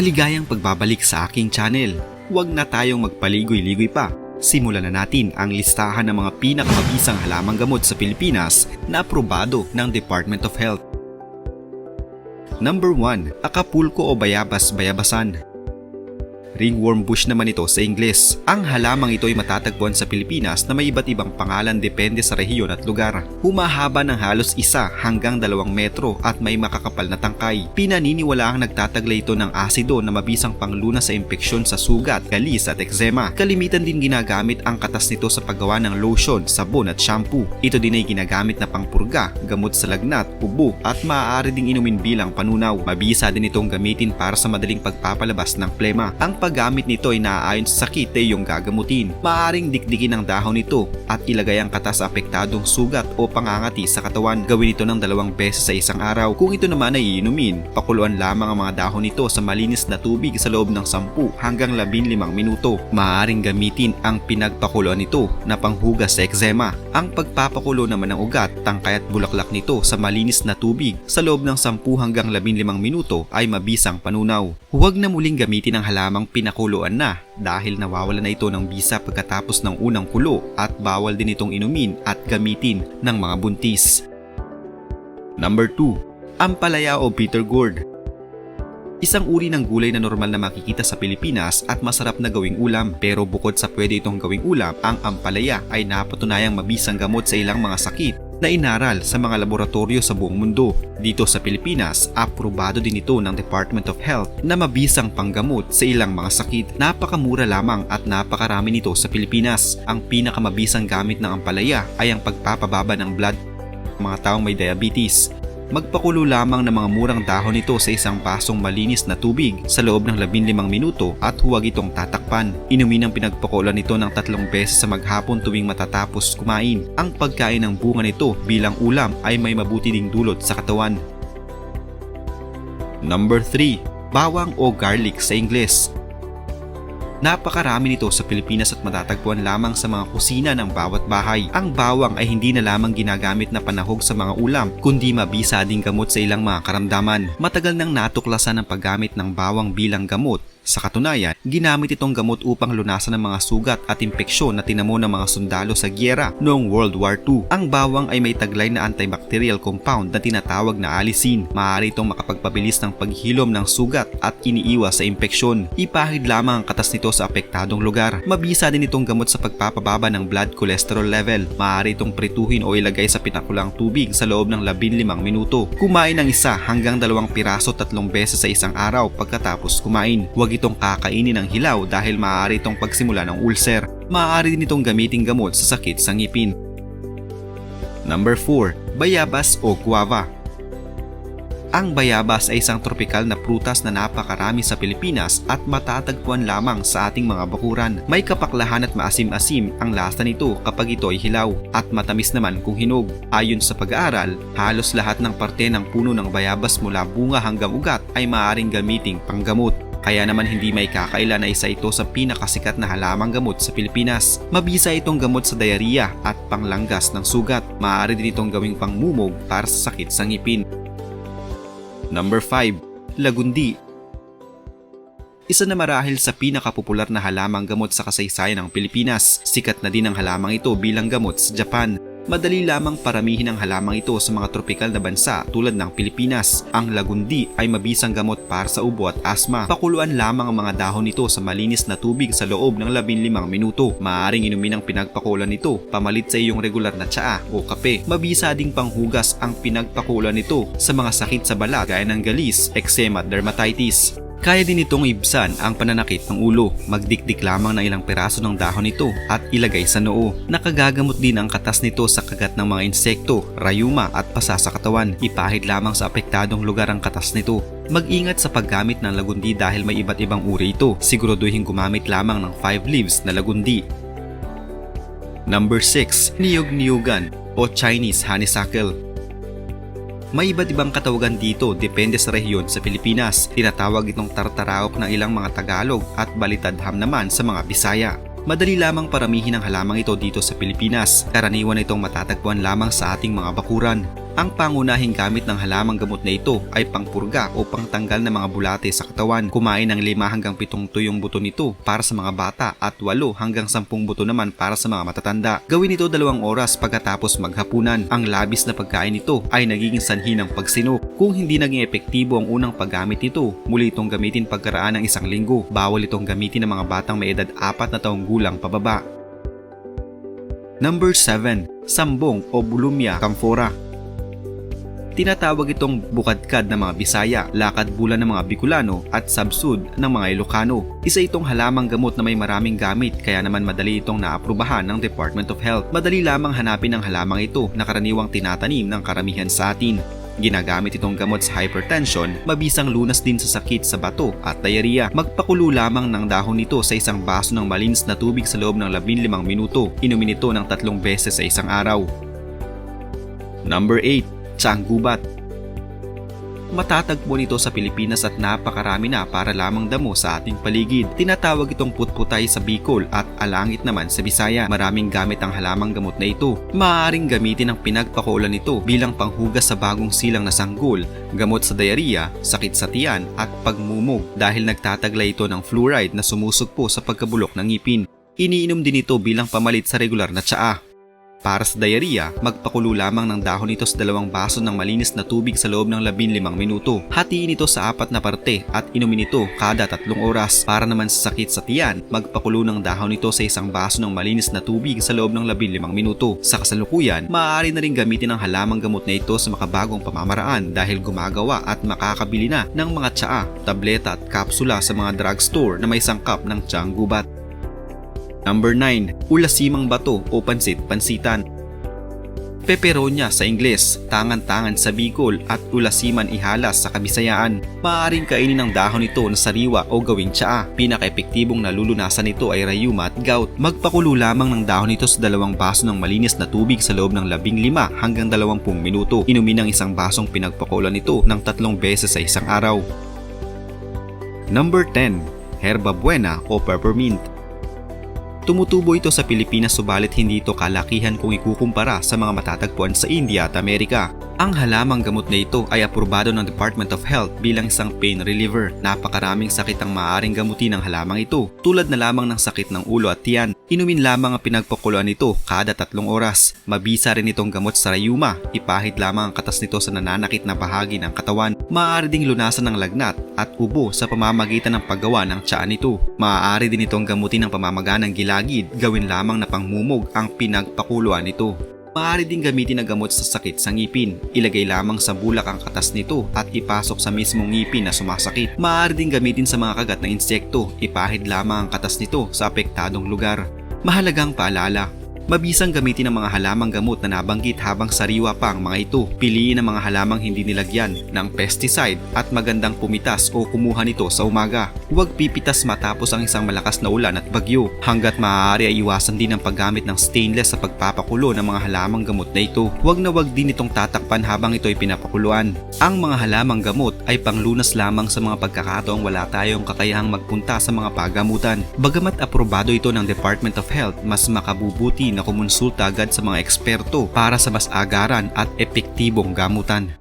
Maligayang pagbabalik sa aking channel. Huwag na tayong magpaligoy-ligoy pa. Simulan na natin ang listahan ng mga pinakamabisang halamang gamot sa Pilipinas na aprobado ng Department of Health. Number 1. Acapulco o Bayabas Bayabasan Ringworm bush naman ito sa Ingles. Ang halamang ito ay matatagpuan sa Pilipinas na may iba't ibang pangalan depende sa rehiyon at lugar. Humahaba ng halos isa hanggang dalawang metro at may makakapal na tangkay. Pinaniniwala ang nagtataglay ito ng asido na mabisang pangluna sa impeksyon sa sugat, galis at eksema. Kalimitan din ginagamit ang katas nito sa paggawa ng lotion, sabon at shampoo. Ito din ay ginagamit na pangpurga, gamot sa lagnat, ubo at maaari ding inumin bilang panunaw. Mabisa din itong gamitin para sa madaling pagpapalabas ng plema. Ang paggamit nito ay naaayon sa sakit ay yung gagamutin. Maaring dikdikin ang dahon nito at ilagay ang katas sa apektadong sugat o pangangati sa katawan. Gawin ito ng dalawang beses sa isang araw. Kung ito naman ay iinumin, pakuluan lamang ang mga dahon nito sa malinis na tubig sa loob ng 10 hanggang 15 minuto. Maaring gamitin ang pinagpakuluan nito na panghugas sa eksema. Ang pagpapakulo naman ng ugat, tangkay at bulaklak nito sa malinis na tubig sa loob ng 10 hanggang 15 minuto ay mabisang panunaw. Huwag na muling gamitin ang halamang pinakuluan na dahil nawawala na ito ng bisa pagkatapos ng unang kulo at bawal din itong inumin at gamitin ng mga buntis. Number 2. Ampalaya o bitter gourd Isang uri ng gulay na normal na makikita sa Pilipinas at masarap na gawing ulam pero bukod sa pwede itong gawing ulam, ang ampalaya ay napatunayang mabisang gamot sa ilang mga sakit na inaral sa mga laboratorio sa buong mundo. Dito sa Pilipinas, aprobado din ito ng Department of Health na mabisang panggamot sa ilang mga sakit. Napakamura lamang at napakarami nito sa Pilipinas. Ang pinakamabisang gamit ng ampalaya ay ang pagpapababa ng blood mga taong may diabetes Magpakulo lamang ng mga murang dahon nito sa isang basong malinis na tubig sa loob ng 15 minuto at huwag itong tatakpan. Inumin ang pinagpakulan nito ng tatlong beses sa maghapon tuwing matatapos kumain. Ang pagkain ng bunga nito bilang ulam ay may mabuti ding dulot sa katawan. Number 3. Bawang o garlic sa Ingles Napakarami nito sa Pilipinas at matatagpuan lamang sa mga kusina ng bawat bahay. Ang bawang ay hindi na lamang ginagamit na panahog sa mga ulam, kundi mabisa ding gamot sa ilang mga karamdaman. Matagal nang natuklasan ang paggamit ng bawang bilang gamot sa katunayan, ginamit itong gamot upang lunasan ang mga sugat at impeksyon na tinamo ng mga sundalo sa gyera noong World War II. Ang bawang ay may taglay na antibacterial compound na tinatawag na alisin. Maaari itong makapagpabilis ng paghilom ng sugat at iniiwas sa impeksyon. Ipahid lamang ang katas nito sa apektadong lugar. Mabisa din itong gamot sa pagpapababa ng blood cholesterol level. Maaari itong prituhin o ilagay sa pinakulang tubig sa loob ng 15 minuto. Kumain ng isa hanggang dalawang piraso tatlong beses sa isang araw pagkatapos kumain. Huwag itong kakainin ng hilaw dahil maaari itong pagsimula ng ulcer. Maaari din itong gamiting gamot sa sakit sa ngipin. Number 4. Bayabas o guava ang bayabas ay isang tropikal na prutas na napakarami sa Pilipinas at matatagpuan lamang sa ating mga bakuran. May kapaklahan at maasim-asim ang lasa nito kapag ito ay hilaw at matamis naman kung hinog. Ayon sa pag-aaral, halos lahat ng parte ng puno ng bayabas mula bunga hanggang ugat ay maaaring gamiting panggamot. Kaya naman hindi may kakaila na isa ito sa pinakasikat na halamang gamot sa Pilipinas. Mabisa itong gamot sa diarrhea at panglanggas ng sugat. Maaari din itong gawing pangmumog para sa sakit sa ngipin. Number 5. Lagundi isa na marahil sa pinakapopular na halamang gamot sa kasaysayan ng Pilipinas. Sikat na din ang halamang ito bilang gamot sa Japan. Madali lamang paramihin ang halamang ito sa mga tropikal na bansa tulad ng Pilipinas. Ang lagundi ay mabisang gamot para sa ubo at asma. Pakuluan lamang ang mga dahon nito sa malinis na tubig sa loob ng 15 minuto. Maaring inumin ang pinagpakulan nito pamalit sa iyong regular na tsaa o kape. Mabisa ding panghugas ang pinagpakulan nito sa mga sakit sa balat gaya ng galis, eczema at dermatitis. Kaya din itong ibsan ang pananakit ng ulo. Magdikdik lamang ng ilang peraso ng dahon nito at ilagay sa noo. Nakagagamot din ang katas nito sa kagat ng mga insekto, rayuma at pasa sa katawan. Ipahid lamang sa apektadong lugar ang katas nito. Mag-ingat sa paggamit ng lagundi dahil may iba't ibang uri ito. Siguraduhin gumamit lamang ng 5 leaves na lagundi. Number 6. Niyog-niyugan o Chinese honeysuckle may iba't ibang katawagan dito depende sa rehiyon sa Pilipinas. Tinatawag itong tartaraok ng ilang mga Tagalog at balitadham naman sa mga Bisaya. Madali lamang paramihin ang halamang ito dito sa Pilipinas. Karaniwan itong matatagpuan lamang sa ating mga bakuran. Ang pangunahing gamit ng halamang gamot na ito ay pangpurga o pangtanggal ng mga bulate sa katawan. Kumain ng 5 hanggang 7 tuyong buto nito para sa mga bata at 8 hanggang 10 buto naman para sa mga matatanda. Gawin ito dalawang oras pagkatapos maghapunan. Ang labis na pagkain nito ay nagiging sanhi ng pagsinok. Kung hindi naging epektibo ang unang paggamit nito, muli itong gamitin pagkaraan ng isang linggo. Bawal itong gamitin ng mga batang may edad 4 na taong gulang pababa. Number 7. Sambong o Bulumia camphora. Tinatawag itong bukadkad ng mga Bisaya, lakad bulan ng mga Bicolano at sabsud ng mga Ilocano. Isa itong halamang gamot na may maraming gamit kaya naman madali itong naaprubahan ng Department of Health. Madali lamang hanapin ang halamang ito na karaniwang tinatanim ng karamihan sa atin. Ginagamit itong gamot sa hypertension, mabisang lunas din sa sakit sa bato at diarrhea. Magpakulo lamang ng dahon nito sa isang baso ng malinis na tubig sa loob ng 15 minuto. Inumin ito ng tatlong beses sa isang araw. Number 8. Tiang Gubat Matatagpo nito sa Pilipinas at napakarami na para lamang damo sa ating paligid. Tinatawag itong putputay sa Bicol at alangit naman sa Bisaya. Maraming gamit ang halamang gamot na ito. Maaaring gamitin ang pinagpakulan nito bilang panghugas sa bagong silang na sanggol, gamot sa diarrhea, sakit sa tiyan at pagmumog dahil nagtataglay ito ng fluoride na sumusugpo sa pagkabulok ng ngipin. Iniinom din ito bilang pamalit sa regular na tsaa. Para sa diarrhea, magpakulo lamang ng dahon nito sa dalawang baso ng malinis na tubig sa loob ng 15 minuto. Hatiin ito sa apat na parte at inumin ito kada tatlong oras. Para naman sa sakit sa tiyan, magpakulo ng dahon nito sa isang baso ng malinis na tubig sa loob ng 15 minuto. Sa kasalukuyan, maaari na rin gamitin ang halamang gamot na ito sa makabagong pamamaraan dahil gumagawa at makakabili na ng mga tsaa, tableta at kapsula sa mga drugstore na may sangkap ng tiyang gubat. Number 9. Ulasimang bato o pansit-pansitan. Peperonia sa Ingles, tangan-tangan sa Bicol at ulasiman ihalas sa Kabisayaan. Maaaring kainin ng dahon nito na sariwa o gawing tsaa. Pinaka-epektibong nalulunasan nito ay rayuma at gout. Magpakulo lamang ng dahon nito sa dalawang baso ng malinis na tubig sa loob ng 15 hanggang 20 minuto. Inumin ang isang basong pinagpakulan nito ng tatlong beses sa isang araw. Number 10. Herba Buena o Peppermint. Tumutubo ito sa Pilipinas subalit hindi ito kalakihan kung ikukumpara sa mga matatagpuan sa India at Amerika. Ang halamang gamot na ito ay aprobado ng Department of Health bilang isang pain reliever. Napakaraming sakit ang maaaring gamutin ng halamang ito, tulad na lamang ng sakit ng ulo at tiyan. Inumin lamang ang pinagpakuluan nito kada tatlong oras. Mabisa rin itong gamot sa rayuma. Ipahid lamang ang katas nito sa nananakit na bahagi ng katawan. Maaari ding lunasan ng lagnat at ubo sa pamamagitan ng paggawa ng tsaa nito. Maaari din itong gamutin ng pamamaga ng gilagid, gawin lamang na pangmumog ang pinagpakuluan nito. Maaari din gamitin na gamot sa sakit sa ngipin. Ilagay lamang sa bulak ang katas nito at ipasok sa mismong ngipin na sumasakit. Maaari din gamitin sa mga kagat na insekto. Ipahid lamang ang katas nito sa apektadong lugar. Mahalagang paalala, Mabisang gamitin ang mga halamang gamot na nabanggit habang sariwa pa ang mga ito. Piliin ang mga halamang hindi nilagyan ng pesticide at magandang pumitas o kumuha nito sa umaga. Huwag pipitas matapos ang isang malakas na ulan at bagyo. Hanggat maaari ay iwasan din ang paggamit ng stainless sa pagpapakulo ng mga halamang gamot na ito. Huwag na huwag din itong tatakpan habang ito ay pinapakuluan. Ang mga halamang gamot ay panglunas lamang sa mga pagkakataong wala tayong kakayahang magpunta sa mga pagamutan. Bagamat aprobado ito ng Department of Health, mas makabubuti na kumonsulta agad sa mga eksperto para sa mas agaran at epektibong gamutan.